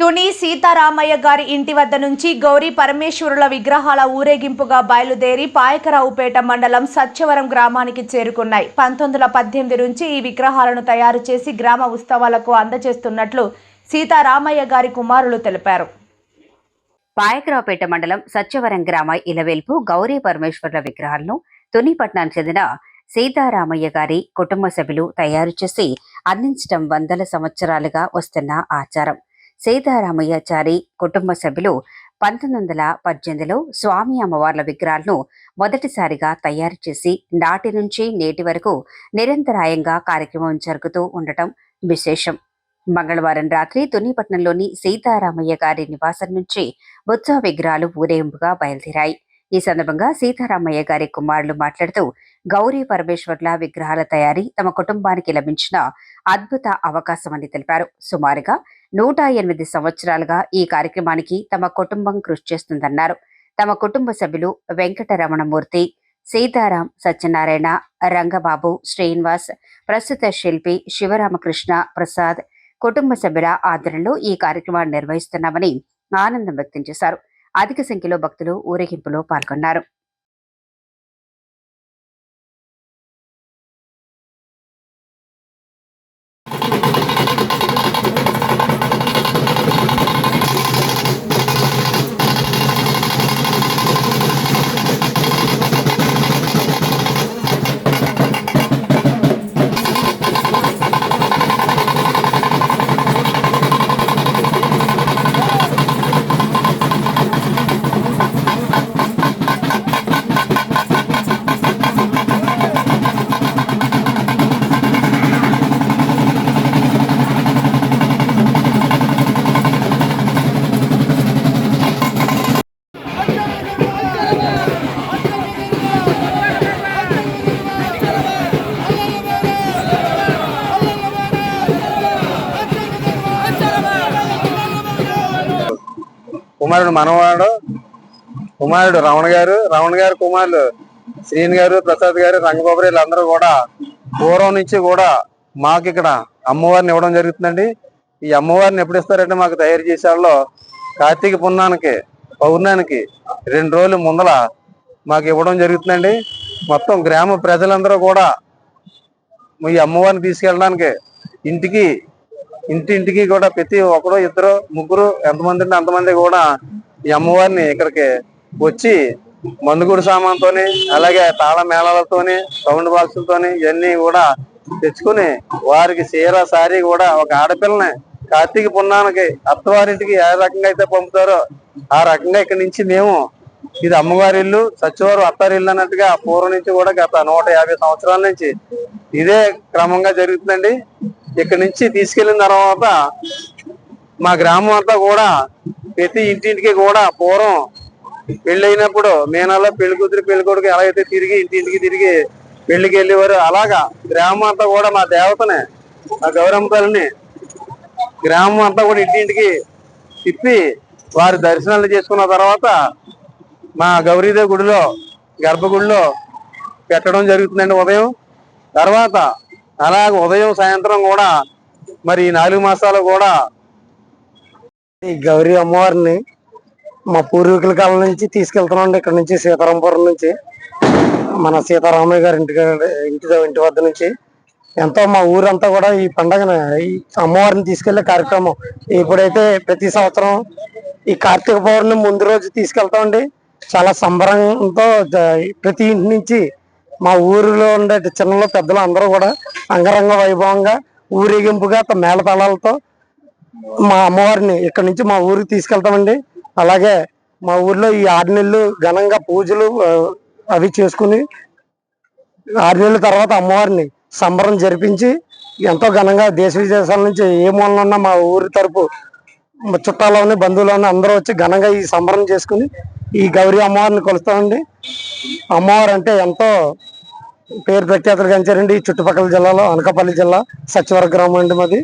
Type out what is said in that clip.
తుని సీతారామయ్య గారి ఇంటి వద్ద నుంచి గౌరీ పరమేశ్వరుల విగ్రహాల ఊరేగింపుగా బయలుదేరి పాయకరావుపేట మండలం సత్యవరం గ్రామానికి చేరుకున్నాయి. పంతొమ్మిది వందల పద్దెనిమిది నుంచి ఈ విగ్రహాలను తయారు చేసి గ్రామ ఉత్సవాలకు అందజేస్తున్నట్లు సీతారామయ్య గారి కుమారులు తెలిపారు. పాయకరావుపేట మండలం సత్యవరం గ్రామ ఇలవేల్పు గౌరీ పరమేశ్వరుల విగ్రహాలను తునిపట్నానికి చెందిన సీతారామయ్య గారి కుటుంబ సభ్యులు తయారు చేసి అందించడం వందల సంవత్సరాలుగా వస్తున్న ఆచారం. సీతారామయ్యాచారి కుటుంబ సభ్యులు పంతొమ్మిది వందల పద్దెనిమిదిలో స్వామి అమ్మవార్ల విగ్రహాలను మొదటిసారిగా తయారు చేసి నాటి నుంచి నేటి వరకు నిరంతరాయంగా కార్యక్రమం జరుగుతూ ఉండటం విశేషం. మంగళవారం రాత్రి తునిపట్నంలోని సీతారామయ్య గారి నివాసం నుంచి ఉత్సవ విగ్రహాలు ఊరేగింపుగా బయలుదేరాయి. ఈ సందర్భంగా సీతారామయ్య గారి కుమారులు మాట్లాడుతూ గౌరీ పరమేశ్వర్ల విగ్రహాల తయారీ తమ కుటుంబానికి లభించిన అద్భుత అవకాశమని తెలిపారు. సుమారుగా నూట ఎనిమిది సంవత్సరాలుగా ఈ కార్యక్రమానికి తమ కుటుంబం కృషి చేస్తుందన్నారు. తమ కుటుంబ సభ్యులు వెంకటరమణమూర్తి సీతారాం సత్యనారాయణ రంగబాబు శ్రీనివాస్ ప్రస్తుత శిల్పి శివరామకృష్ణ ప్రసాద్ కుటుంబ సభ్యుల ఆధ్వర్యంలో ఈ కార్యక్రమాన్ని నిర్వహిస్తున్నామని ఆనందం వ్యక్తం చేశారు. అధిక సంఖ్యలో భక్తులు ఊరేగింపులో పాల్గొన్నారు. కుమారుడు మనవాడు కుమారుడు రమణ గారు రమణ గారు కుమారులు శ్రీని గారు ప్రసాద్ గారు రంగబాబు వీళ్ళందరూ కూడా పూర్వం నుంచి కూడా మాకు ఇక్కడ అమ్మవారిని ఇవ్వడం జరుగుతుందండి. ఈ అమ్మవారిని ఎప్పుడు ఇస్తారంటే మాకు తయారు చేసే వాళ్ళు కార్తీక పున్నానికి పౌర్ణానికి రెండు రోజులు ముందల మాకు ఇవ్వడం జరుగుతుందండి. మొత్తం గ్రామ ప్రజలందరూ కూడా ఈ అమ్మవారిని తీసుకెళ్ళడానికి ఇంటికి ఇంటి ఇంటికి కూడా ప్రతి ఒకరు ఇద్దరు ముగ్గురు ఎంతమంది ఉంటే అంతమంది కూడా ఈ అమ్మవారిని ఇక్కడికి వచ్చి మందుగుడి సామాన్తోని అలాగే తాళ మేళాలతోని సౌండ్ బాక్సులతోని ఇవన్నీ కూడా తెచ్చుకుని వారికి చీర సారీ కూడా ఒక ఆడపిల్లని కార్తీక పున్నానికి అత్తవారింటికి ఏ రకంగా అయితే పంపుతారో ఆ రకంగా ఇక్కడి నుంచి మేము ఇది అమ్మవారి ఇల్లు సచివారు అత్తారి ఇల్లు అన్నట్టుగా పూర్వం నుంచి కూడా గత నూట యాభై సంవత్సరాల నుంచి ఇదే క్రమంగా జరుగుతుందండి. ఇక్కడ నుంచి తీసుకెళ్ళిన తర్వాత మా గ్రామం అంతా కూడా ప్రతి ఇంటింటికి కూడా పూర్వం పెళ్ళైనప్పుడు అయినప్పుడు మేనాలో పెళ్ళి కూతురు పెళ్ళి కొడుకు ఎలా అయితే తిరిగి ఇంటింటికి తిరిగి పెళ్ళికి వెళ్ళేవారు అలాగా గ్రామం అంతా కూడా మా దేవతనే మా గౌరమ్మ తల్లిని గ్రామం అంతా కూడా ఇంటింటికి తిప్పి వారి దర్శనాలు చేసుకున్న తర్వాత మా గౌరీదేవి గుడిలో గర్భగుడిలో పెట్టడం జరుగుతుందండి ఉదయం. తర్వాత అలాగే ఉదయం సాయంత్రం కూడా మరి ఈ నాలుగు మాసాలు కూడా ఈ గౌరీ అమ్మవారిని మా పూర్వీకుల కాలం నుంచి తీసుకెళ్తున్నాం ఇక్కడ నుంచి సీతారాంపురం నుంచి మన సీతారామయ్య గారి ఇంటి ఇంటి ఇంటి వద్ద నుంచి. ఎంతో మా ఊరంతా కూడా ఈ పండగన ఈ అమ్మవారిని తీసుకెళ్ళే కార్యక్రమం. ఇప్పుడైతే ప్రతి సంవత్సరం ఈ కార్తీక పౌర్ణమి ముందు రోజు తీసుకెళ్తామండి చాలా సంబరంతో ప్రతి ఇంటి నుంచి మా ఊరిలో ఉండే చిన్నలో పెద్దలు అందరూ కూడా అంగరంగ వైభవంగా ఊరేగింపుగా తన మేళతాళాలతో మా అమ్మవారిని ఇక్కడ నుంచి మా ఊరికి తీసుకెళ్తామండి. అలాగే మా ఊర్లో ఈ ఆరు నెలలు ఘనంగా పూజలు అవి చేసుకుని ఆరు నెలల తర్వాత అమ్మవారిని సంబరం జరిపించి ఎంతో ఘనంగా దేశ విదేశాల నుంచి ఏ మూలన ఉన్న మా ఊరి తరపు చుట్టాలోని బంధువులోని అందరూ వచ్చి ఘనంగా ఈ సంబరం చేసుకుని ఈ గౌరీ అమ్మవారిని కొలుస్తామండి. అమ్మవారు అంటే ఎంతో పేరు ప్రఖ్యాతులు గంచారండి చుట్టుపక్కల జిల్లాలో అనకాపల్లి జిల్లా సచివర గ్రామం అండి మాది.